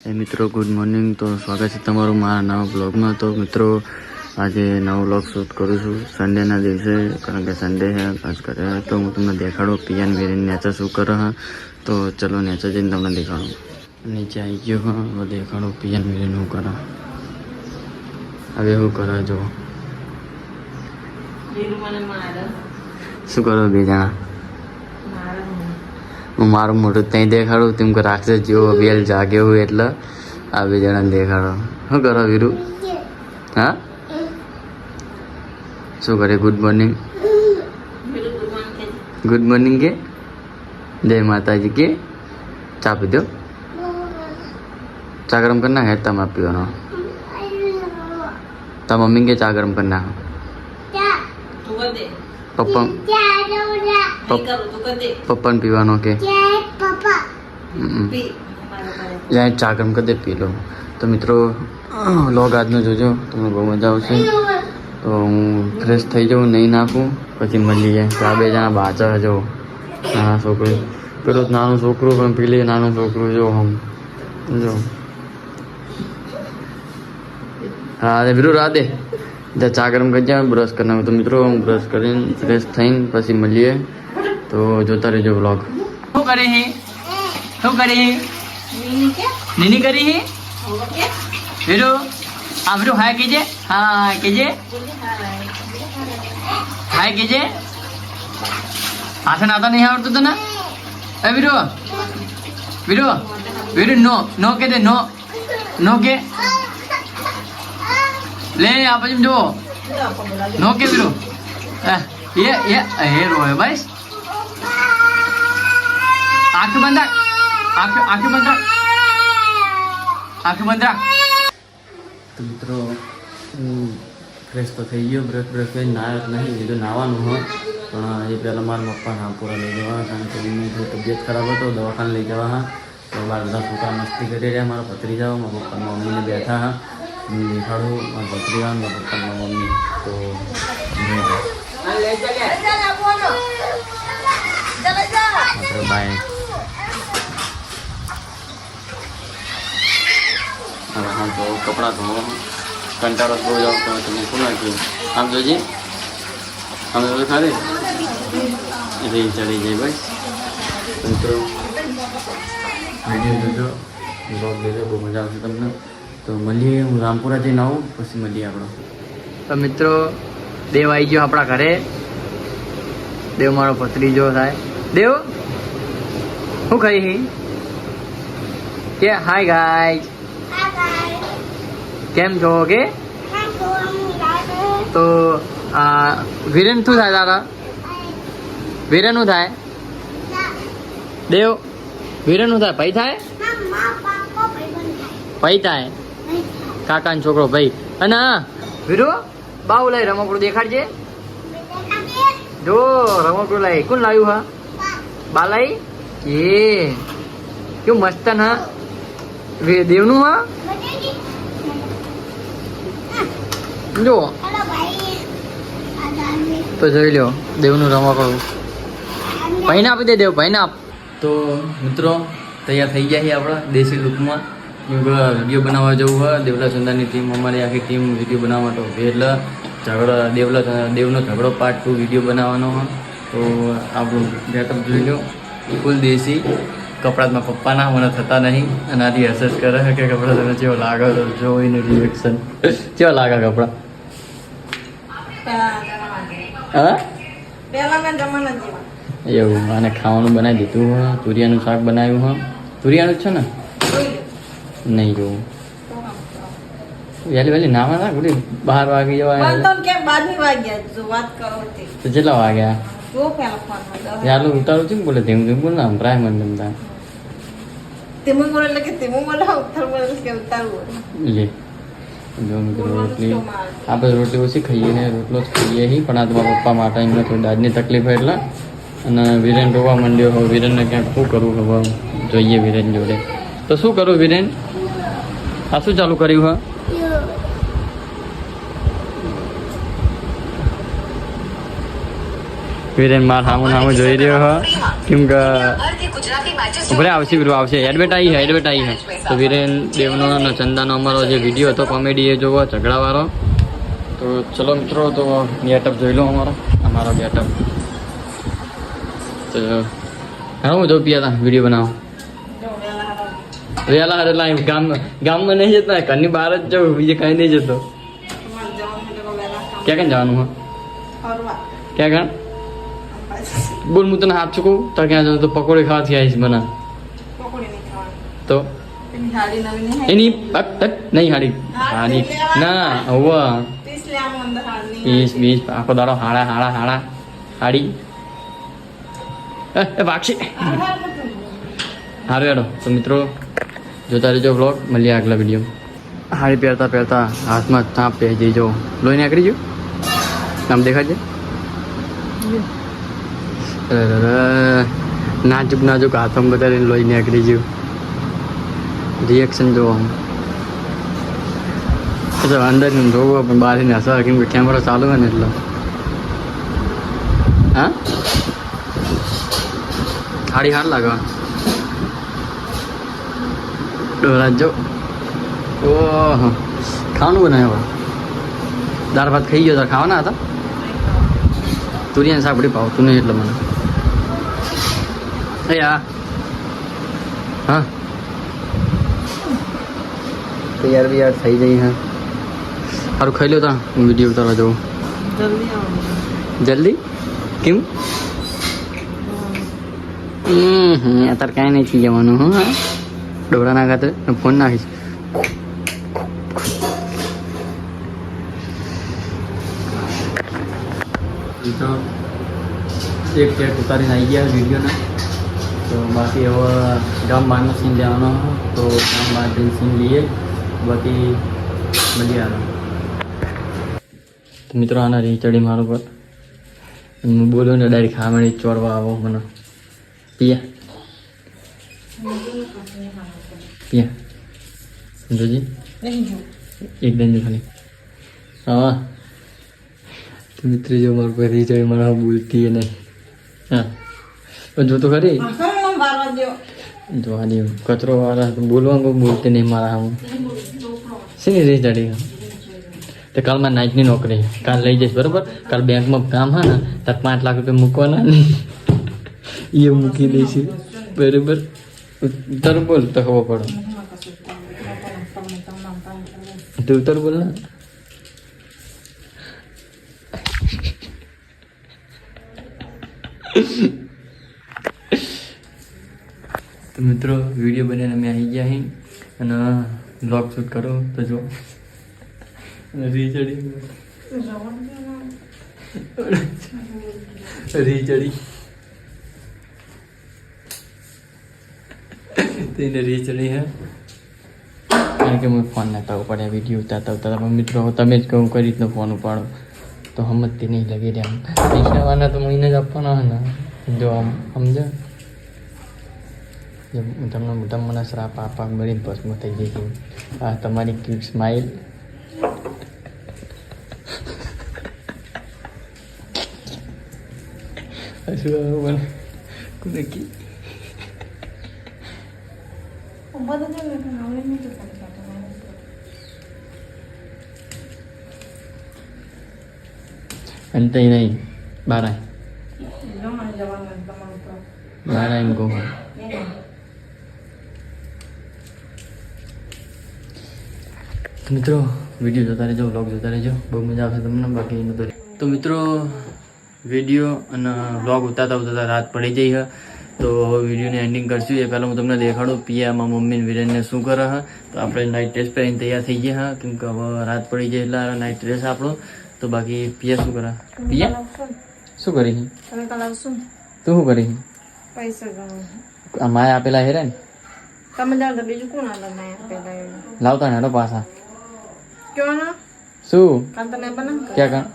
એ મિત્રો good morning તો સ્વાગત છે તમારું મારા નવા બ્લોગમાં તો મિત્રો આજે નવો બ્લોગ શૂટ કરું છું સન્ડેના દિવસે કારણ કે સન્ડે છે આજ કરે તો હું તમને દેખાડું પિયાન વેરીને નેચર શું કરે હા. તો ચલો નેચર જઈને તમને દેખાડું. નીચે આવી ગયો હા હવે દેખાડું પિયાન વેરીને શું કરે. હવે શું કરે જો શું કરો બે જણા હું મારું મોઢું ત્યાં દેખાડું તેમ કે રાક્ષસ જેવો બેલ જાગ્યો હોય એટલે આ બે જણાને દેખાડો. શું કરો વીરુ? હા? શું કરે? ગુડ મોર્નિંગ ગુડ મોર્નિંગ કે? જય માતાજી કે? ચા પીધો? ચા ગરમ કરી નાખે? તમારે પીવાનો. તાર મમ્મી કે ચા ગરમ કરી નાખો? પપ્પા પપ્પાને પીવાનો કે. જ્યાં ચા ગરમ કરી દે, પી લો. તો મિત્રો, લોગ આજનો જોજો. તમને બહુ મજા આવશે. તો હું ફ્રેશ થઈ જાઉં, નહીં નાખું. પછી મળી જાય. આ બે જણા બાચા જો. નાના છોકરી. પેલો નાનું છોકરું પણ પેલી નાનું છોકરું જો હમ જો. હા બીરું વિરુ રા દે જા ચા ગરમ કરી જાય બ્રશ કરી નાખું તો મિત્રો હું બ્રશ કરીને ફ્રેશ થઈને પછી મળીએ તો જોતા રહેજો બ્લોગ શું કરે હે શું કરે હે નીની કરી હે વીરુ આ વીરુ હાય કહેજે હા કહેજે હાય કહેજે હાથે નાતા નહીં આવડતું તને એ વીરુ વીરુ વીરુ નો નો કે દે નો નો કે લે, આ પછી જુઓ. નો કે વીરુ એ એ એ રોય ભાઈ. આંખ બંધ રાખ. આંખ આંખ બંધ રાખ. આંખ બંધ રાખ. તો ફ્રેશ તો થઈ ગયો બ્રશ બ્રશ કઈ નાયક નહીં એ તો નાવાનું હોય. પણ એ પહેલાં મારા મપ્પા હાપુરા લઈ જવા કારણ કે એમની તબિયત ખરાબ હતો, દવાખાને લઈ જવા હા તો બાર બધા ફૂટા મસ્તી કરી રહ્યા, મારા ભત્રીજાઓ, મારા પપ્પા મમ્મીને બેઠા હા હું દેખાડું મારા ભત્રીજા મારા પપ્પા મારા મમ્મી તો આપણે બાય હા તો કપડાં ધોવો. કંટાળો બહુ જાવ તમે તમે શું નાખ્યું? આમ જોજે. આમ તો ખાલી. એટલે ચડી જાય ભાઈ. મિત્રો વીડિયો જોજો. બ્લોગ જોજો. બહુ મજા આવશે તમને. તો મળીએ હું રામપુરા જઈને આવું પછી મળીએ આપણો તો મિત્રો દેવ આવી ગયો આપણા ઘરે. દેવ મારો ભત્રીજો થાય. દેવ શું કહી હી? કે હાય ગાય કેમ છો કે? તો આ વિરેન શું થાય તારા વિરેન શું થાય? દેવ વિરેન શું થાય? ભાઈ થાય. ભાઈ થાય. કાકાનો છોકરો ભાઈ. અને હા વીરો બાઉ લઈ રમકડું દેખાડજે. જો રમકડું લાવી કોણ લાવ્યું હા? બા લાવી એ. કેવું મસ્ત ના દેવનું હા? જો. તો જોઈ લ્યો દેવનું રમકડું. ભાઈને આપી દે દેવ ભાઈને આપ તો મિત્રો તૈયાર થઈ ગયા છે આપણા દેશી લુકમાં વીડિયો બનાવવા જવું હોય દેવલા સુંદરની ટીમ અમારી આખી ટીમ વીડિયો બનાવવા માટે ઊભી એટલે ઝઘડો દેવલા દેવનો ઝઘડો પાર્ટ ટુ વીડિયો બનાવવાનો હોય. તો આપણું બેકઅપ જોઈ લો ફૂલ દેશી કપડામાં પપ્પાના મને થતા નહીં. અને આથી અસેસ કરે કે કપડા તમે જેવો લાગે તો જોઈને રિએક્શન કેવા લાગે કપડા? હા? એવું અને ખાવાનું બનાવી દીધું હા તુરિયાનું શાક બનાવ્યું હા તુરિયાનું જ છે ને? નહીં જોવું વહેલી વહેલી નામાં ના ગુડી બાર વાગી જવાય તો કેટલા વાગ્યા યાલું ઉતારું છું ને બોલે ધીમ ધીમ બોલ ને સંભળાય મને તમતા લે જો મિત્રો રોટલી આપણે રોટલી ઓછી ખાઈએ ને રોટલો જ ખાઈએ હી પણ આ તો મારા પપ્પા માટે એમને થોડી દાદની તકલીફ હોય એટલે અને વિરેન રોવા માંડ્યો હવે વિરેનને ક્યાંક શું કરવું હવે જોઈએ વિરેન જોડે તો શું કરું વિરેન આ શું ચાલુ કર્યું, હા? વિરેન માર હામું હામું જોઈ રહ્યો, હા? કેમ કે ભલે આવશે બીરું આવશે. એડવેટ આવી હે એડવેટ આવી હે તો વિરેન દેવનો અને ચંદાનો અમારો જે વીડિયો હતો કોમેડી એ જોવો, ઝઘડાવાળો. તો ચલો મિત્રો, તો ગેટઅપ જોઈ લો અમારો અમારો ગેટઅપ. તો, હું જો પિયા હતા વીડિયો બનાવો. વેલા હારે લાઈન ગામ ગામમાં નહીં જતા ઘરની બહાર જ જવું બીજે કઈ નહીં જતો. ક્યાં કઈ જવાનું હા ક્યાં ક્યાં બોલ હું તને હાથ ચૂકું તો ક્યાં જવું તો પકોડી ખાવાથી આવીશ બના તો? એની નહીં હાડી. હાડી ના હવે. બીસ બીસ આખો દાડો હાડા હાડા હાડા. હાડી. એ વાક્ષી હારું હેડો. તો મિત્રો જોતા રહેજો બ્લોગ મળીએ આગલા વીડિયો હાડી પહેરતા પહેરતા હાથમાં તાપ પહેરી જઈજો લોહી નીકળી ગયું? આમ દેખાય છે? નાજુક નાજુક હાથમાં બધા લોહી નીકળી ગયું. રિએક્શન જોવા આમ. અંદર જોવો, પણ બહાર હસવા, કેમ કે કેમેરો ચાલુ હોય ને એટલે. હા? હાડી હાર લાગે ડોરા જો. ઓહો. ખાવાનું બનાવ્યો દાળ ભાત ખાઈ ગયો તાર. ખાવાના હતા? તુરિયાને સાપડી પાવતું નહીં એટલે મને. એ આ. હા. તૈયાર બિયાર થઈ જઈ હા. સારું ખાઈ લો તા હું વીડિયો ઉતારવા જાઉં. જલ્દી કેમ? હમ હમ. અત્યારે કાંઈ નહીં થઈ જવાનું હું. હા ખાતર ના ખાતે ફોન નાખીશ તો એક ટેટ ઉતારીને આવી ગયા વિડીયોના. તો બાકી હવે ગામ બહારનો સીન લેવાનો તો ગામ બહાર જઈને સીન લઈએ. બાકી મળી આવે. મિત્રો આના રહી ચડી મારો પર હું બોલું ને ડાયરેક્ટ ખામણી ચોરવા આવો મને. પિયા. પિયા સંજોજી એકદમ જો ખાલી હા તો મિત્ર જો મારું પર રી ચડી મારા બોલતી નહીં હા પણ જો તો ખરી જો આની કચરો વાળા બોલવાનું બોલતી નહીં મારા હું શેની રી ચડી તો કાલ મારે નાઇટની નોકરી કાલ લઈ જઈશ બરોબર કાલ બેંકમાં કામ હા ને તાર પાંચ લાખ રૂપિયા મૂકવાના નહીં એ મૂકી દઈશું બરોબર ઉત્તર બોલ તો ખબર પડે. તું તારું બોલ ને. તો મિત્રો વીડિયો બનીને અમે આવી ગયા અહીં અને બ્લોગ શૂટ કરો તો જો. રીચડી. રીચડી. તેને રીચડી હે. કારણ કે હું ફોન નતા ઉપાડ્યા વીડિયો ઉતારતા ઉતારતા મિત્રો તમે જ કહું કઈ રીતનો ફોન ઉપાડો. તો હમતથી નહીં લગી રહ્યા પૈસાવાના તો મહિને જ આપવાના હે ને. જો આમ સમજો તમને મોટા મને શ્રાપ આપા મળીને ભસ્મ થઈ ગઈ છે. આ તમારી ક્યુટ સ્માઇલ હસુ આવે મને કોને કી અંતે નહીં બાર આય બાર આય કહું મિત્રો વીડિયો જોતા રહેજો વ્લોગ જોતા રહેજો બહુ મજા આવશે તમને બાકી નતો તો મિત્રો વીડિયો અને વ્લોગ ઉતારતા ઉતારતા રાત પડી જઈ હે તો વિડીયોની એન્ડિંગ કરશું. એ પહેલાં હું તમને દેખાડું પિયામાં મમ્મી વિરેનને શું કરે હા તો આપણે નાઇટ ડ્રેસ પહેરીને તૈયાર થઈ ગયા હા કેમ કે હવે રાત પડી જાય એટલે નાઇટ ડ્રેસ આપણો. તો બાકી પિયા શું કરે? પિયા? શું કરી? તું શું કરી છે? પૈસા આ માએ આપેલા હેરા ને? બીજું કોણ આલે ના લાવતા ને પાછા. શું? ક્યાં કાં?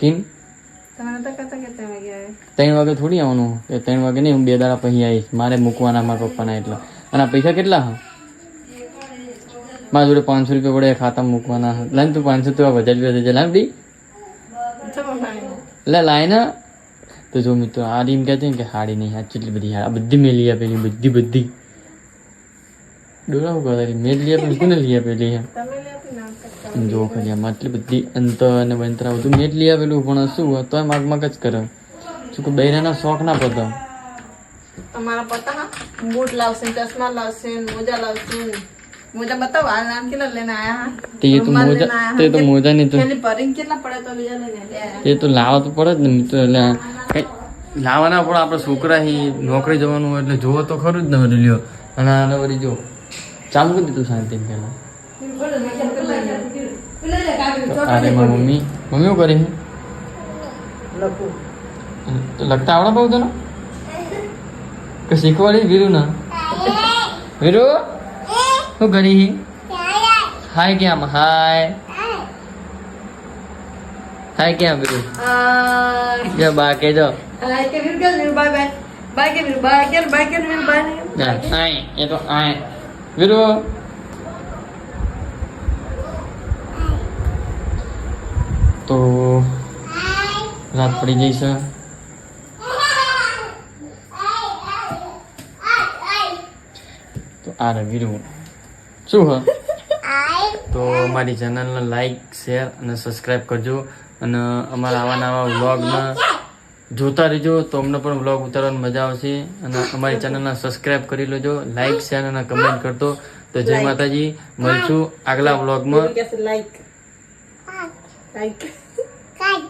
કરે ત્રણ વાગે થોડી આવવાનું. એ ત્રણ વાગે નહીં હું બે દાડા પછી આવીશ. મારે મૂકવાના મારા પપ્પાના એટલે. અને પૈસા કેટલા મારા જોડે પાંચસો રૂપિયા પડે ખાતા મૂકવાના લાઈન તું પાંચસો તો હજાર રૂપિયા થઈ જાય લાઈન નાની એટલે લાઈન તો જો મિત્રો આ રીમ કહેતો ને કે હાડી નહીં આ કેટલી બધી હાડ. બધી મેં લઈ આપેલી બધી બધી. ડોળા હું કરતા મેં લઈ આપેલી કોને લઈ આપેલી? હે તમે લે આપી નામ કરતા જો ખરી આમાં આટલી બધી અંત અને બંતરા બધું મેં જ લઈ આવેલું પણ શું તોય માગ માગ જ કરે શું કે બૈરાના શોખ ના પતા તમારા પતા બૂટ લાવશે ને ચશ્મા લાવશે મોજા લાવશે મોજા બતાવો આ નામ કેટલા લઈને આયા તે તો મોજા તે તો મોજા નહીં તો ભરીને કેટલા પડે તો બીજા લઈને? તે તો લાવવા તો પડે જ ને મિત્રો એટલે કઈ લાવવાના પણ આપણે છોકરા હી નોકરી જવાનું હોય એટલે જોવો તો ખરું જ ને લ્યો. અને આને વળી જો ચાલુ કરી દીધું શાંતિ પહેલા. અરે મમ્મી. મમ્મી શું કરી લખતા આવડે બહુ તને? કે શીખવાડી? વીરુ ના? વીરુ? શું કરી હાય કેમ? હાય. હાય કેમ વીરુ? જો બા કે જો. હાય કે વીર કે વીર? Bye bye. બાય કે વીરુ? બાય કે બાય કે વીરુ? બાય આય. એ તો આય. વીરુ તો રાત પડી ગઈ તો આ રવિરુ શું હ? તો અમારી ચેનલને લાઈક શેર અને સબસ્ક્રાઈબ કરજો. અને અમારા આવા નવા વ્લોગમાં જોતા રહેજો. તો અમને પણ વ્લોગ ઉતારવાની મજા આવશે. અને અમારી ચેનલને સબસ્ક્રાઈબ કરી લેજો. લાઈક શેર અને કમેન્ટ કરતો તો જય માતાજી. મળશું આગલા વ્લોગમાં કે લાઈક લાઈક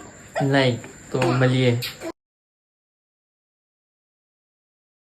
લાઈક તો મળીએ